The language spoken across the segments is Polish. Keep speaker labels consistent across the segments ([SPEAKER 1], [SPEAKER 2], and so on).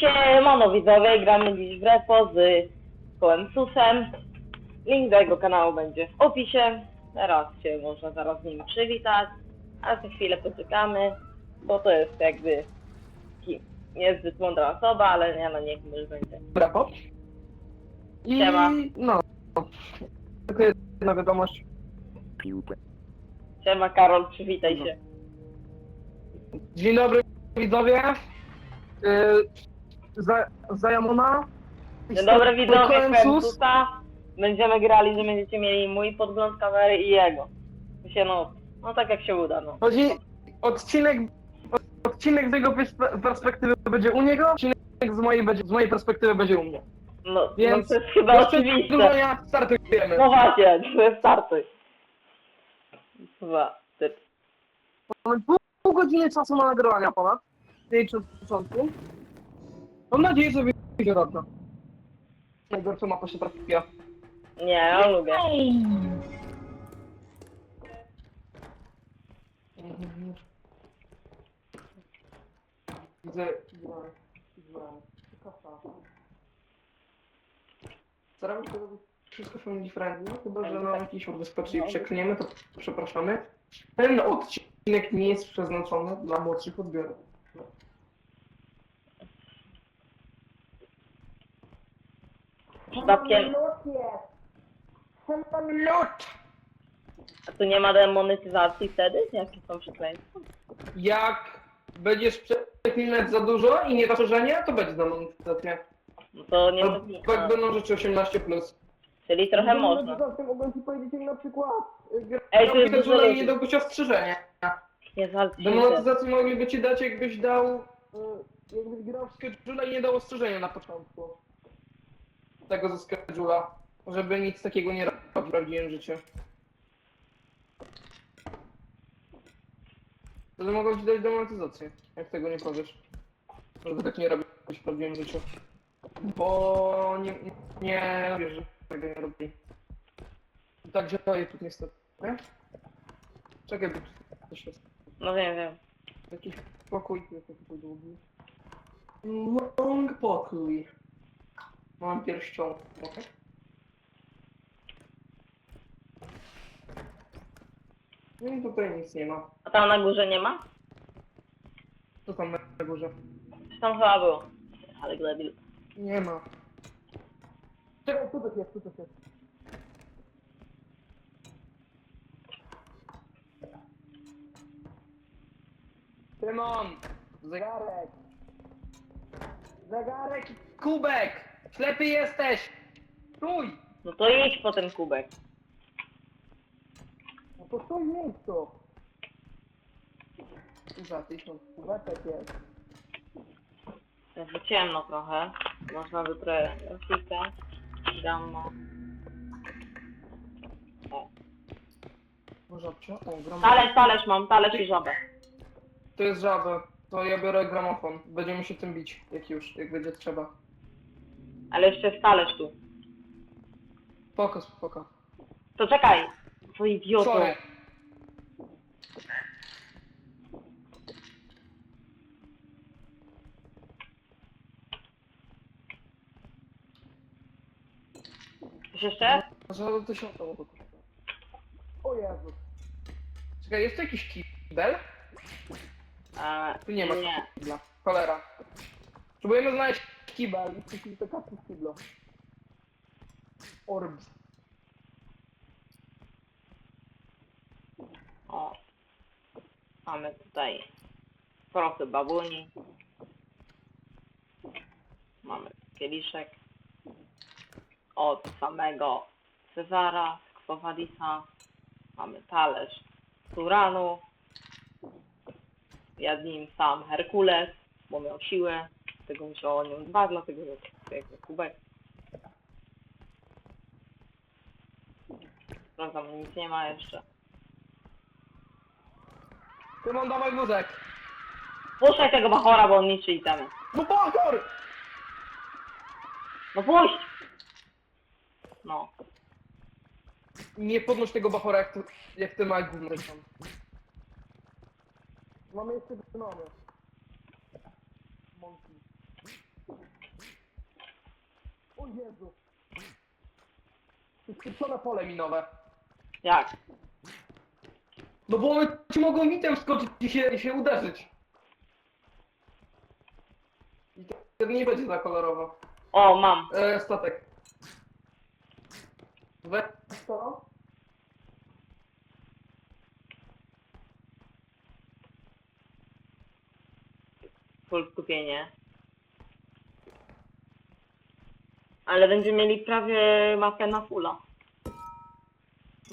[SPEAKER 1] Siemano widzowie, gramy dziś w repo z kołem Susem. Link do jego kanału będzie w opisie. Teraz się można zaraz z nim przywitać, a za chwilę poczekamy, bo to jest jakby niezbyt mądra osoba, ale nie no niech już będzie.
[SPEAKER 2] Brawo. I
[SPEAKER 1] Siema.
[SPEAKER 2] no. Tylko jedna wiadomość.
[SPEAKER 1] Siema Karol, przywitaj się.
[SPEAKER 2] Dzień dobry widzowie. Yy, za, za Jamona.
[SPEAKER 1] Dzień dobry widzowie,
[SPEAKER 2] Kołem
[SPEAKER 1] kołem
[SPEAKER 2] Sus.
[SPEAKER 1] Susa. Będziemy grali, że będziecie mieli mój podgląd kamery i jego. To się no, no tak jak się uda no.
[SPEAKER 2] Chodzi odcinek, odcinek z jego perspe- perspektywy będzie u niego, odcinek z mojej, będzie, z mojej perspektywy będzie u mnie.
[SPEAKER 1] No,
[SPEAKER 2] Więc
[SPEAKER 1] no to jest chyba
[SPEAKER 2] Bez
[SPEAKER 1] oczywiste.
[SPEAKER 2] przedłużania startujemy.
[SPEAKER 1] No właśnie, to jest startuj. Dwa, trzy.
[SPEAKER 2] Mamy pół, pół godziny czasu na nagrywania ponad. Tej od początku. Mam nadzieję, że wyjdzie dobrze. Najgorsza mapa się trafiła.
[SPEAKER 1] Nie, ja lubię.
[SPEAKER 2] Widzę. Staramy się robić wszystko family friendly, chyba że na jakiś wyskoczy i przeklniemy, to przepraszamy. Ten odcinek nie jest przeznaczony dla młodszych odbiorców.
[SPEAKER 1] Przypadkiem,
[SPEAKER 2] Lot!
[SPEAKER 1] a tu nie ma demonetyzacji wtedy? Jakie są przekleństwa?
[SPEAKER 2] Jak będziesz przeklinać za dużo i nie zastrzeżenia, to będzie demonetyzacja.
[SPEAKER 1] No to nie
[SPEAKER 2] No,
[SPEAKER 1] powinno.
[SPEAKER 2] tak będą rzeczy 18+. Plus.
[SPEAKER 1] Czyli trochę można.
[SPEAKER 2] Mogłem ci powiedzieć na przykład.
[SPEAKER 1] Ej, tu jest dużo
[SPEAKER 2] to
[SPEAKER 1] ludzi.
[SPEAKER 2] nie dałbyś ostrzeżenia.
[SPEAKER 1] Nie.
[SPEAKER 2] Demonetyzację mogliby ci dać, jakbyś dał. y, Jakbyś grał w i nie dał ostrzeżenia na początku. Tego ze schedula. Żeby nic takiego nie robić w prawdziwym życiu. Wtedy mogą ci dać demonetyzację, jak tego nie powiesz. Żeby tak nie robić w prawdziwym życiu. Bo nie, nie wiesz, że tego nie robi. Tak działaje tu niestety. Nie? Czekaj, bo coś jest.
[SPEAKER 1] No wiem, wiem.
[SPEAKER 2] Jakiś pokój taki długi. Long pokój. Mam pierścią. Okay. No i tutaj nic nie ma.
[SPEAKER 1] A tam na górze nie ma?
[SPEAKER 2] Co tam na górze?
[SPEAKER 1] Tam chyba było? Ale debil.
[SPEAKER 2] Nie ma. Czekaj, tu coś jest, tu coś jest. Tymon! Zegarek! Zegarek! Kubek! Ślepy jesteś! Stój!
[SPEAKER 1] No to idź po ten kubek.
[SPEAKER 2] No to stój w miejscu! Za tysiąc kubeczek jest.
[SPEAKER 1] Jest ciemno trochę. Można by trochę grafikę. Gamma.
[SPEAKER 2] Może? O, gramofon.
[SPEAKER 1] Talerz, talerz mam, talerz i żabę.
[SPEAKER 2] To jest żaba. To ja biorę gramofon. Będziemy się tym bić, jak już, jak będzie trzeba.
[SPEAKER 1] Ale jeszcze jest talerz tu.
[SPEAKER 2] Spoko, spoko.
[SPEAKER 1] To czekaj. Co idioto.
[SPEAKER 2] Sorry.
[SPEAKER 1] Coś jeszcze?
[SPEAKER 2] Za do tysiąca. O Jezu. Czekaj, jest tu jakiś kibel?
[SPEAKER 1] A,
[SPEAKER 2] Tu nie ma
[SPEAKER 1] Nie.
[SPEAKER 2] kibla. Cholera. Próbujemy znaleźć kibel i przeciw te karty z kibla. Orbs.
[SPEAKER 1] O. Mamy tutaj prochy babuni. Mamy kieliszek od samego Cezara Kwowadisa. Mamy talerz z Uranu. Ja z nim sam Herkules, bo miał siłę. Tego musiał o nią dbać, dlatego że to jakby kubek. Sprawdzam, nic nie ma jeszcze.
[SPEAKER 2] Tymon, dawaj wózek.
[SPEAKER 1] Puszczaj tego bachora, bo on niszczy itemy.
[SPEAKER 2] No bachor!
[SPEAKER 1] No puść! No.
[SPEAKER 2] Nie podnoś tego bachora, jak, ty, jak ty masz gówno tam. Mamy jeszcze gnomy. Jezu. To jest pieprzone pole minowe.
[SPEAKER 1] Jak?
[SPEAKER 2] No bo one ci mogą mitem skoczyć i się, i się uderzyć. I to wtedy nie będzie za kolorowo.
[SPEAKER 1] O, mam.
[SPEAKER 2] E, statek. Weź to.
[SPEAKER 1] Full skupienie. Ale będziemy mieli prawie mapę na fulla.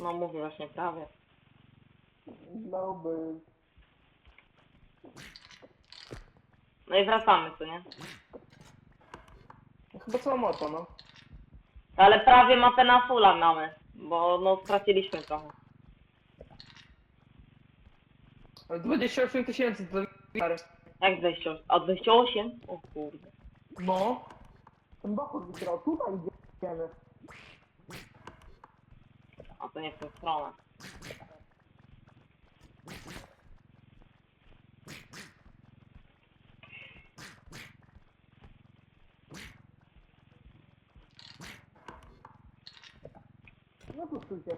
[SPEAKER 1] No mówię właśnie prawie.
[SPEAKER 2] No by...
[SPEAKER 1] No i wracamy, co nie?
[SPEAKER 2] No Chyba cała mapa, no.
[SPEAKER 1] Ale prawie mapę na fulla mamy. Bo no straciliśmy trochę.
[SPEAKER 2] Ale 28 tysięcy to stary.
[SPEAKER 1] Jak 28? A 28? O kurde.
[SPEAKER 2] No. Ten bachor wygrał, tutaj idziemy.
[SPEAKER 1] A to nie w tę stronę.
[SPEAKER 2] No tu stójcie.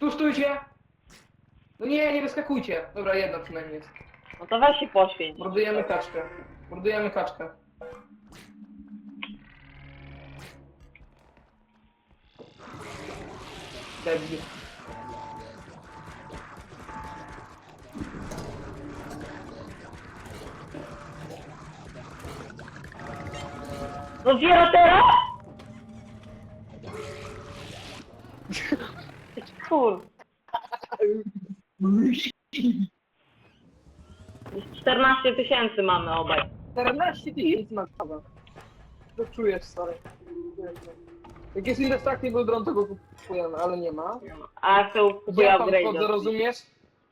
[SPEAKER 2] Tu stójcie! No nie, nie wyskakujcie. Dobra, jedna przynajmniej jest.
[SPEAKER 1] No to weź się poświęć.
[SPEAKER 2] Mordujemy kaczkę. Mordujemy kaczkę. Debil.
[SPEAKER 1] Dopiero teraz? Kur. Już 14 tysięcy mamy obaj.
[SPEAKER 2] 14 tysięcy kawę. To czujesz, stary. Jak jest indestructible dron, to go kupujemy, ale nie ma.
[SPEAKER 1] A chcę kupuję
[SPEAKER 2] Ja tam wchodzę, rozumiesz?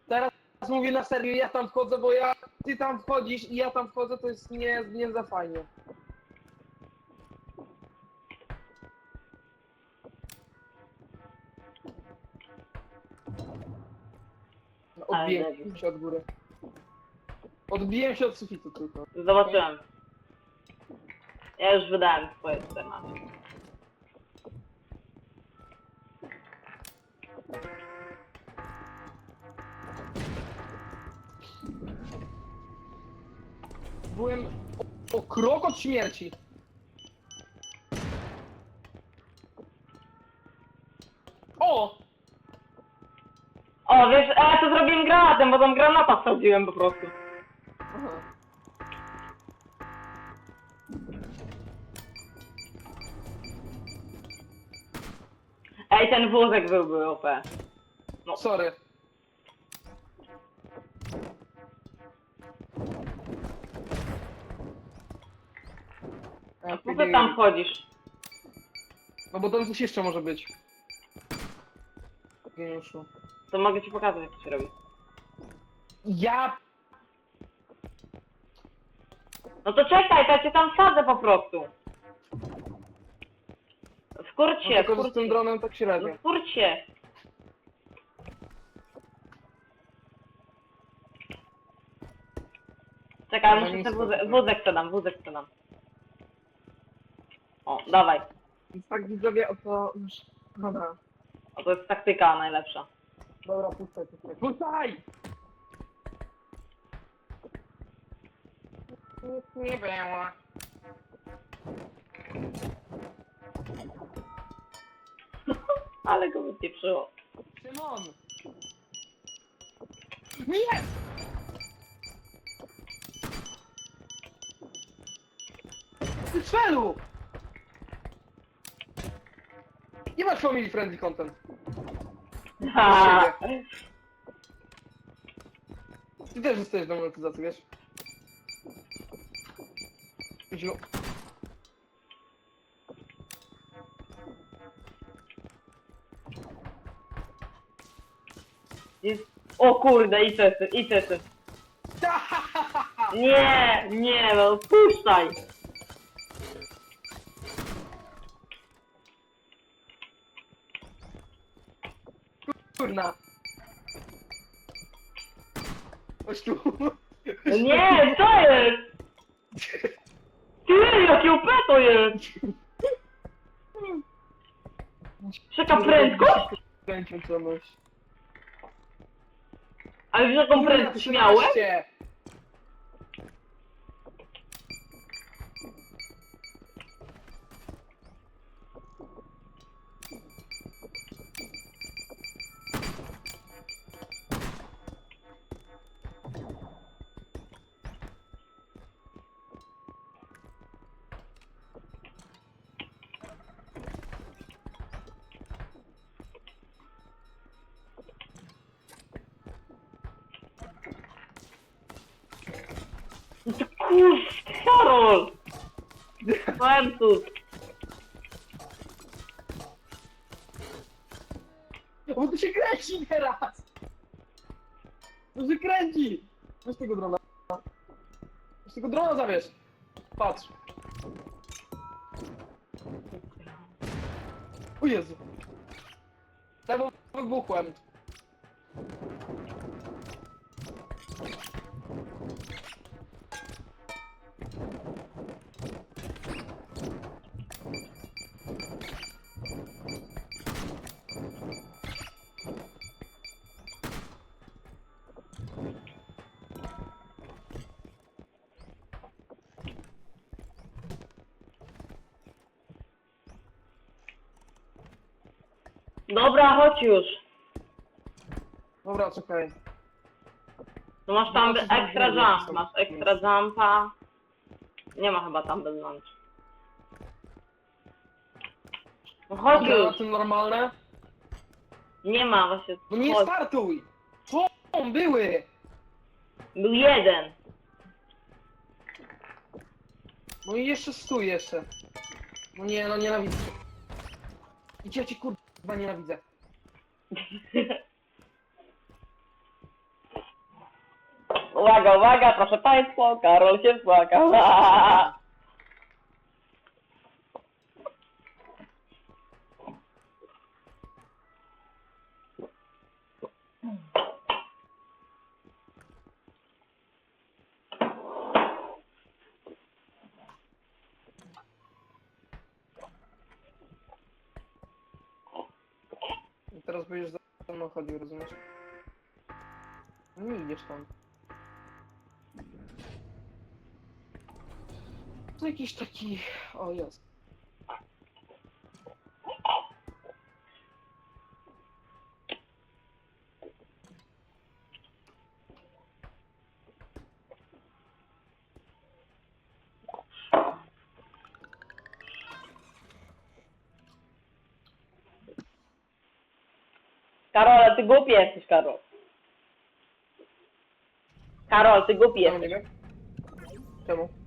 [SPEAKER 2] Teraz mówię na serio, ja tam wchodzę, bo ja, ty tam wchodzisz i ja tam wchodzę, to jest nie, nie za fajnie. No,
[SPEAKER 1] Ale
[SPEAKER 2] Odbiłem się od góry. Odbiłem się od sufitu tylko.
[SPEAKER 1] Zobaczyłem. Ja już wydałem swoje 14.
[SPEAKER 2] Byłem o, o krok od śmierci. O!
[SPEAKER 1] O, wiesz, a ja to zrobiłem granatem, bo tam granata wsadziłem po prostu.
[SPEAKER 2] Aha.
[SPEAKER 1] Ej, ten wózek byłby OP.
[SPEAKER 2] Sorry.
[SPEAKER 1] Co tam wchodzisz?
[SPEAKER 2] No bo tam coś jeszcze może być. Geniuszu.
[SPEAKER 1] To mogę ci pokazać, jak to się robi.
[SPEAKER 2] Ja...
[SPEAKER 1] No to czekaj, to ja cię tam wsadzę po prostu. Skurcz
[SPEAKER 2] No
[SPEAKER 1] się,
[SPEAKER 2] tylko, że z
[SPEAKER 1] skurcz
[SPEAKER 2] tym
[SPEAKER 1] się.
[SPEAKER 2] dronem tak
[SPEAKER 1] No
[SPEAKER 2] średnio.
[SPEAKER 1] skurcz się. Czekaj,
[SPEAKER 2] No
[SPEAKER 1] muszę
[SPEAKER 2] nic,
[SPEAKER 1] ten wózek, wózek co dam, wózek co dam. O, dawaj.
[SPEAKER 2] Więc tak widzowie, oto... Dobra.
[SPEAKER 1] O, to jest taktyka najlepsza.
[SPEAKER 2] Dobra, puszczaj, puszczaj. Puszczaj! Nic nie było.
[SPEAKER 1] Ale go wypieprzyło.
[SPEAKER 2] Szymon! Nie! Ty celu! Nie masz family friendly content.
[SPEAKER 1] Ha.
[SPEAKER 2] Ty też jesteś do monetyzacji, wiesz? Ziu.
[SPEAKER 1] Jest... O kurde, i cesy, i cesy. Nie, nie, no puszczaj.
[SPEAKER 2] Kurna. Chodź
[SPEAKER 1] no tu. Nie, co jest? Ty, jakie OP to jest! Czeka prędkość?
[SPEAKER 2] Kręcił co masz.
[SPEAKER 1] Ale wiesz jaką prędkość miałem? Kurz, Karol! Jezus.
[SPEAKER 2] Bo to się kręci teraz! To się kręci! Weź tego drona. Weź tego drona zabierz. Patrz. O Jezu. Lewo wybuchłem.
[SPEAKER 1] Dobra, chodź już.
[SPEAKER 2] Dobra, czekaj.
[SPEAKER 1] No masz tam
[SPEAKER 2] No to
[SPEAKER 1] extra
[SPEAKER 2] nie
[SPEAKER 1] jump, masz extra jumpa. Nie ma chyba tam bez lunch. No chodź
[SPEAKER 2] Dobra,
[SPEAKER 1] już.
[SPEAKER 2] normalne?
[SPEAKER 1] Nie ma właśnie.
[SPEAKER 2] No nie
[SPEAKER 1] chodź.
[SPEAKER 2] startuj! Co? Były!
[SPEAKER 1] Był jeden.
[SPEAKER 2] No i jeszcze stój jeszcze. No nie, no nienawidzę. I cię ci kurwa nienawidzę.
[SPEAKER 1] Uwaga, uwaga, proszę Państwa, Karol się spłakał.
[SPEAKER 2] jakiś taki... O, jest.
[SPEAKER 1] Karol, ty głupi jesteś, Karol. Karol, ty głupi
[SPEAKER 2] Czemu
[SPEAKER 1] jesteś?
[SPEAKER 2] Czemu?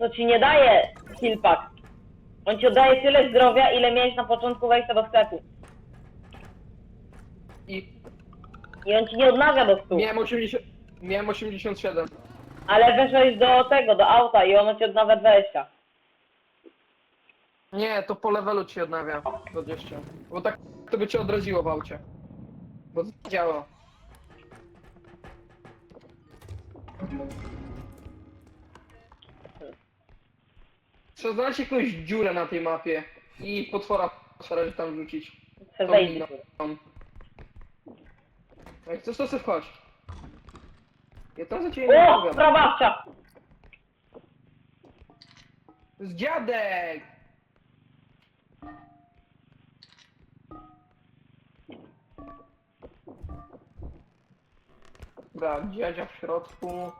[SPEAKER 1] To ci nie daje killpack. On ci oddaje tyle zdrowia, ile miałeś na początku wejścia do sklepu.
[SPEAKER 2] I
[SPEAKER 1] I on ci nie odnawia do stu.
[SPEAKER 2] miałem 80... Miałem 87.
[SPEAKER 1] Ale weszłeś do tego, do auta i ono ci odnawia 20.
[SPEAKER 2] Nie, to po levelu ci odnawia. 20. Bo tak to by cię odraziło w aucie. Bo to działa. Trzeba znaleźć jakąś dziurę na tej mapie i potwora starać tam rzucić.
[SPEAKER 1] Chcę
[SPEAKER 2] Tą
[SPEAKER 1] wejść.
[SPEAKER 2] miną. Jak chcesz to sobie wchodź. Ja tam za ciebie nie
[SPEAKER 1] O,
[SPEAKER 2] odpowiadam.
[SPEAKER 1] sprawawcza!
[SPEAKER 2] To jest dziadek! Dobra, dziadzia w środku.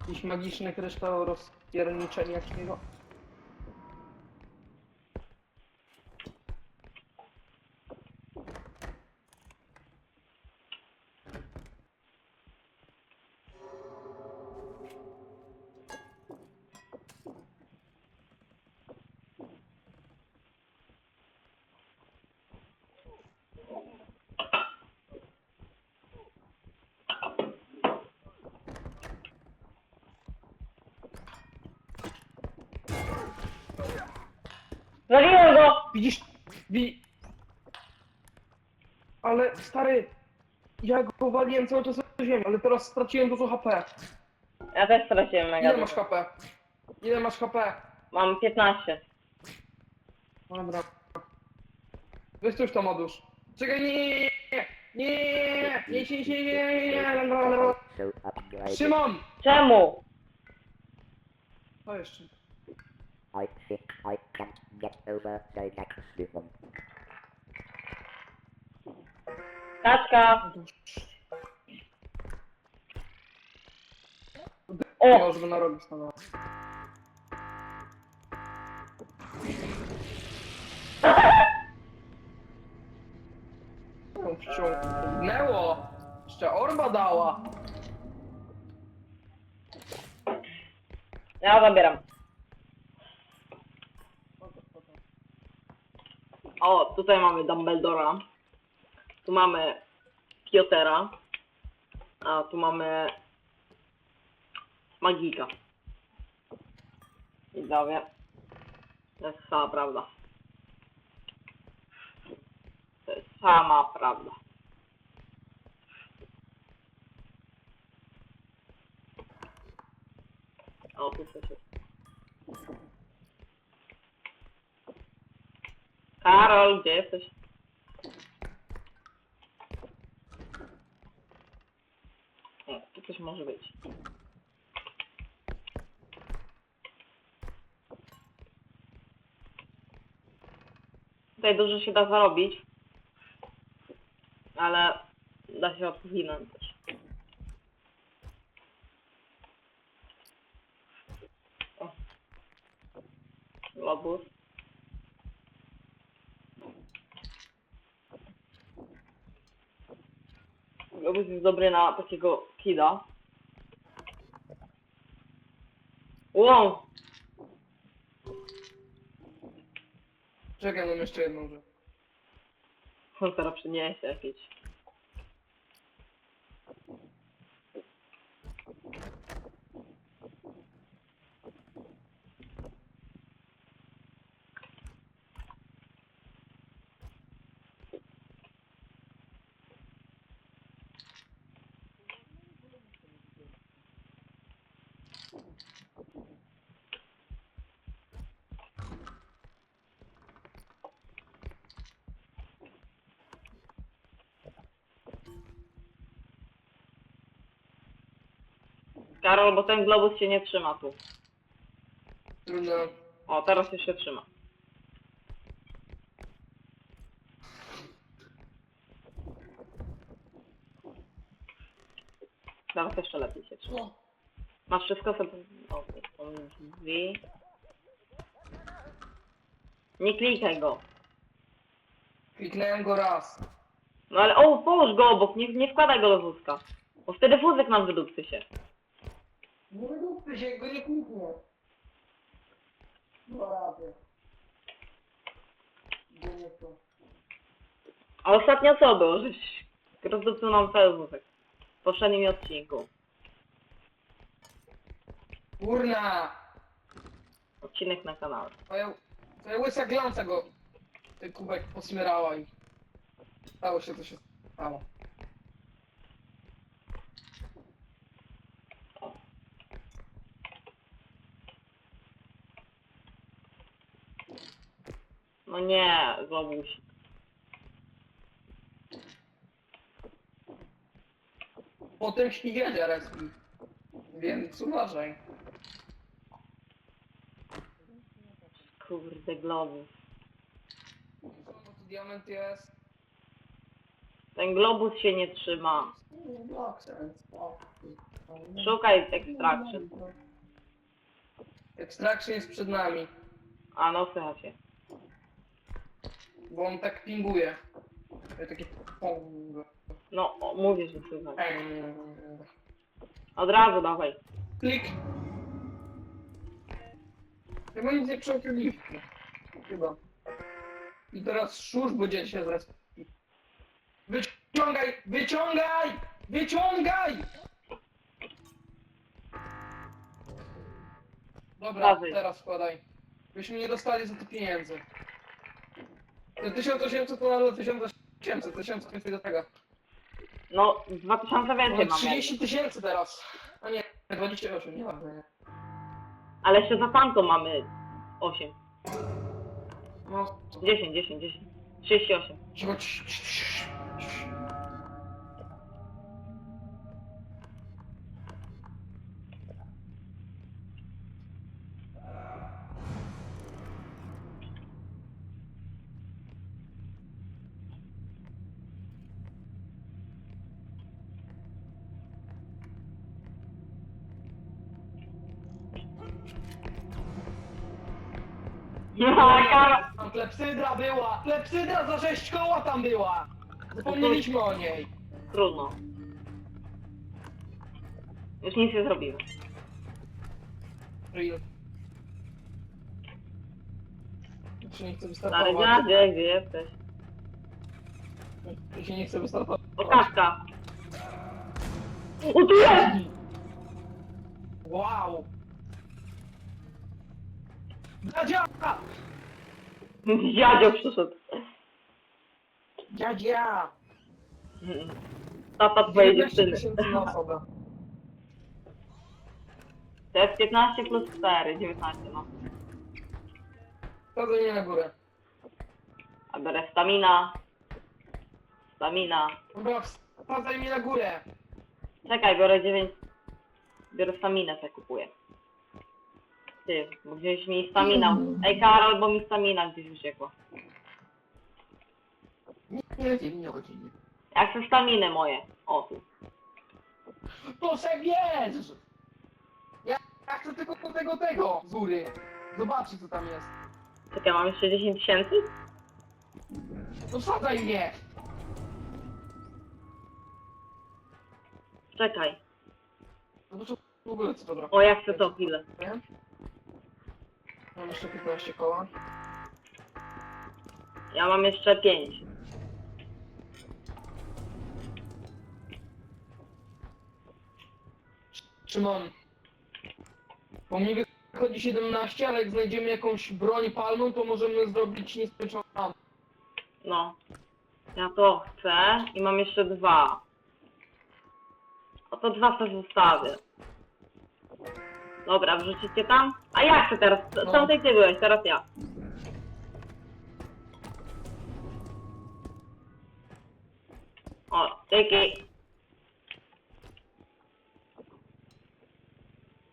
[SPEAKER 2] Jakiś magiczny kryształ Yarın hiç hani yakmıyor.
[SPEAKER 1] Zabiłem go!
[SPEAKER 2] Widzisz? Wi... Ale stary, ja go waliłem cały czas do ziemi, ale teraz straciłem dużo HP.
[SPEAKER 1] Ja też straciłem mega
[SPEAKER 2] Ile masz
[SPEAKER 1] dużo.
[SPEAKER 2] HP? Ile masz HP?
[SPEAKER 1] Mam 15.
[SPEAKER 2] Dobra. Weź już to modusz. Czekaj, nie, nie, nie, nie, nie, nie, nie, nie, nie, nie, nie, nie, dobra.
[SPEAKER 3] So upgraded.
[SPEAKER 2] Szymon!
[SPEAKER 1] Czemu?
[SPEAKER 2] Co jeszcze?
[SPEAKER 3] I think I can
[SPEAKER 2] Taczka.
[SPEAKER 1] O!
[SPEAKER 2] Można narobić na was. Przyciągnęło! Jeszcze orba dała!
[SPEAKER 1] Ja zabieram. O, tutaj mamy Dumbledora. Tu mamy Piotera. A tu mamy Magika. Widzowie. To jest sama prawda. To jest sama prawda. O, tu coś jest. Karol, gdzie jesteś? O, tu coś może być. Tutaj dużo się da zarobić, ale da się odwinąć też. O. Globus. Globus jest dobry na takiego kida. Wow!
[SPEAKER 2] Czekaj, mam jeszcze jedną rzecz.
[SPEAKER 1] On teraz przyniesie jakieś. Karol, bo ten globus się nie trzyma tu.
[SPEAKER 2] Trudno.
[SPEAKER 1] O, teraz już się trzyma. Teraz jeszcze lepiej się trzyma. Masz wszystko sobie... O, drzwi. Nie klikaj go.
[SPEAKER 2] Kliknąłem go raz.
[SPEAKER 1] No ale o, połóż go obok, nie, nie wkładaj go do wózka. Bo wtedy wózek nam wydupcy się.
[SPEAKER 2] Nie wydupcy się, go nie kliknie. Dwa razy. Gdzie nie to?
[SPEAKER 1] A ostatnio co było, żeś rozdupcył nam wózek. W poprzednim odcinku.
[SPEAKER 2] Kurna!
[SPEAKER 1] Odcinek na kanale.
[SPEAKER 2] Twoja, twoja łysa glanca go ten kubek posmierała i stało się co się stało.
[SPEAKER 1] No nie, Globuś.
[SPEAKER 2] Potem śmigielia respi. Więc uważaj.
[SPEAKER 1] Kurde, Globus.
[SPEAKER 2] No tu diament jest?
[SPEAKER 1] Ten Globus się nie trzyma.
[SPEAKER 2] Szukaj.
[SPEAKER 1] Szukaj extraction.
[SPEAKER 2] Extraction jest przed nami,
[SPEAKER 1] A no, słychać się.
[SPEAKER 2] Bo on tak pinguje. Ja Takie pong.
[SPEAKER 1] No, o, mówię, że.
[SPEAKER 2] Peng.
[SPEAKER 1] Od razu dawaj.
[SPEAKER 2] Klik. Chyba nic nie przeoczyliśmy. Chyba. I teraz szurz będzie się zres... Wyciągaj! Wyciągaj! Wyciągaj! Dobra,
[SPEAKER 1] Dawaj.
[SPEAKER 2] teraz wkładaj. Byśmy nie dostali za to pieniędzy. Te 1800 to nadal 1800, 1000 więcej do tego.
[SPEAKER 1] No, 2000 więcej
[SPEAKER 2] Mamy
[SPEAKER 1] mamy.
[SPEAKER 2] 30 tysięcy teraz. A nie, 28, nieważne. nie.
[SPEAKER 1] Ale jeszcze za tamto mamy 8.
[SPEAKER 2] No,
[SPEAKER 1] 10, 10, 10. 38.
[SPEAKER 2] cicho.
[SPEAKER 1] No, Karol.
[SPEAKER 2] Tam Klepsydra była! Klepsydra za 6 koła tam była! Zapomnieliśmy o niej.
[SPEAKER 1] Trudno. Już nic nie zrobimy.
[SPEAKER 2] Real. Ja się nie chcę
[SPEAKER 1] Stary
[SPEAKER 2] wystartować.
[SPEAKER 1] dziadzie, gdzie jesteś?
[SPEAKER 2] Ja się nie chcę wystartować.
[SPEAKER 1] O, kaszka. O, tu jest!
[SPEAKER 2] Wow! Dziadzia!
[SPEAKER 1] Dziadzio przyszedł.
[SPEAKER 2] Dziadzia!
[SPEAKER 1] Tata twojej
[SPEAKER 2] 19
[SPEAKER 1] dziewczyny.
[SPEAKER 2] tysięcy na osobę.
[SPEAKER 1] To jest 15 plus 4, 19 no.
[SPEAKER 2] Wchodzę mnie na górę.
[SPEAKER 1] A biorę stamina. Stamina.
[SPEAKER 2] Dobra, wsadzaj mnie na górę.
[SPEAKER 1] Czekaj, biorę 9. Biorę staminę sobie kupuję. Ty, bo gdzieś mi stamina. Ej Karol, bo mi stamina gdzieś uciekła.
[SPEAKER 2] Nie, nie leci, nie chodzi.
[SPEAKER 1] Jak są staminy moje? O tu.
[SPEAKER 2] Proszę wiesz! Ja, ja chcę tylko do tego, tego z góry. Zobaczcie co tam jest.
[SPEAKER 1] Czekaj, mam jeszcze 10 tysięcy?
[SPEAKER 2] No wsadzaj mnie!
[SPEAKER 1] Czekaj.
[SPEAKER 2] Zobaczę w ogóle co to droga.
[SPEAKER 1] O, ja chcę to chwilę.
[SPEAKER 2] Nie? Mam jeszcze 15 koła.
[SPEAKER 1] Ja mam jeszcze 5.
[SPEAKER 2] Szymon. Bo mnie wychodzi 17, ale jak znajdziemy jakąś broń palną, to możemy zrobić nieskończoną.
[SPEAKER 1] No. Ja to chcę i mam jeszcze dwa. O to dwa sobie zostawię. Dobra, wrzucicie tam? A ja chcę teraz.
[SPEAKER 2] No.
[SPEAKER 1] Tamtej ty byłeś, teraz ja. O, dzięki.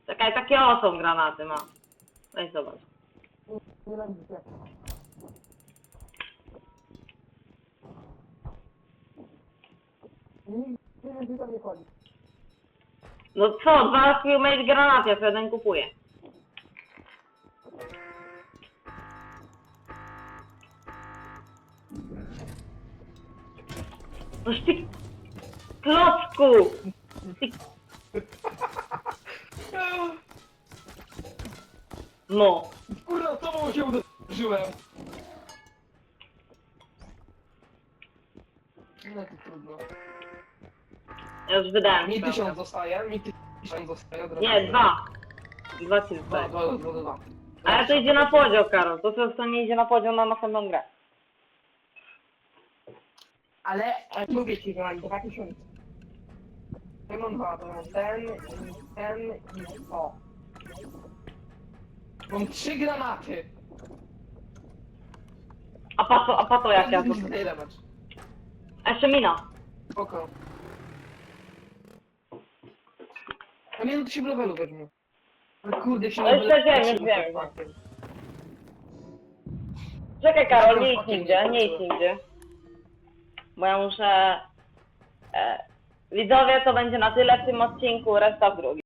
[SPEAKER 1] Czekaj, takie o są granaty ma. Weź zobacz.
[SPEAKER 2] Nienawidzę. Nigdy więcej tam nie chodzi.
[SPEAKER 1] No co, dwa skillmate granaty, ja sobie jeden kupuję. Noż ty... Klocku! Ty... No.
[SPEAKER 2] Kurwa, z tobą się uderzyłem.
[SPEAKER 1] Już wydałem.
[SPEAKER 2] Mi
[SPEAKER 1] pełne.
[SPEAKER 2] tysiąc zostaje, mi tysiąc zostaje od razu.
[SPEAKER 1] Nie, dwa. Dwa ci
[SPEAKER 2] Dwa,
[SPEAKER 1] zostaje.
[SPEAKER 2] dwa, dwa, dwa.
[SPEAKER 1] Ale to idzie na podział, Karol. To co to nie idzie na podział na następną grę.
[SPEAKER 2] Ale e, mówię ci, że mam dwa tysiące. Ja mam dwa, to mam ten, i ten i o. Mam trzy granaty.
[SPEAKER 1] A po co, a po co jak ja to...
[SPEAKER 2] Damage.
[SPEAKER 1] A jeszcze mina.
[SPEAKER 2] Spoko. A mnie to się w levelu weźmie. Ale kurde się
[SPEAKER 1] jeszcze wiem, już wiem.
[SPEAKER 2] tak.
[SPEAKER 1] Czekaj Karol, nie idź nigdzie, nie idź nigdzie. Bo ja muszę... E, widzowie, to będzie na tyle w tym odcinku, reszta w drugim.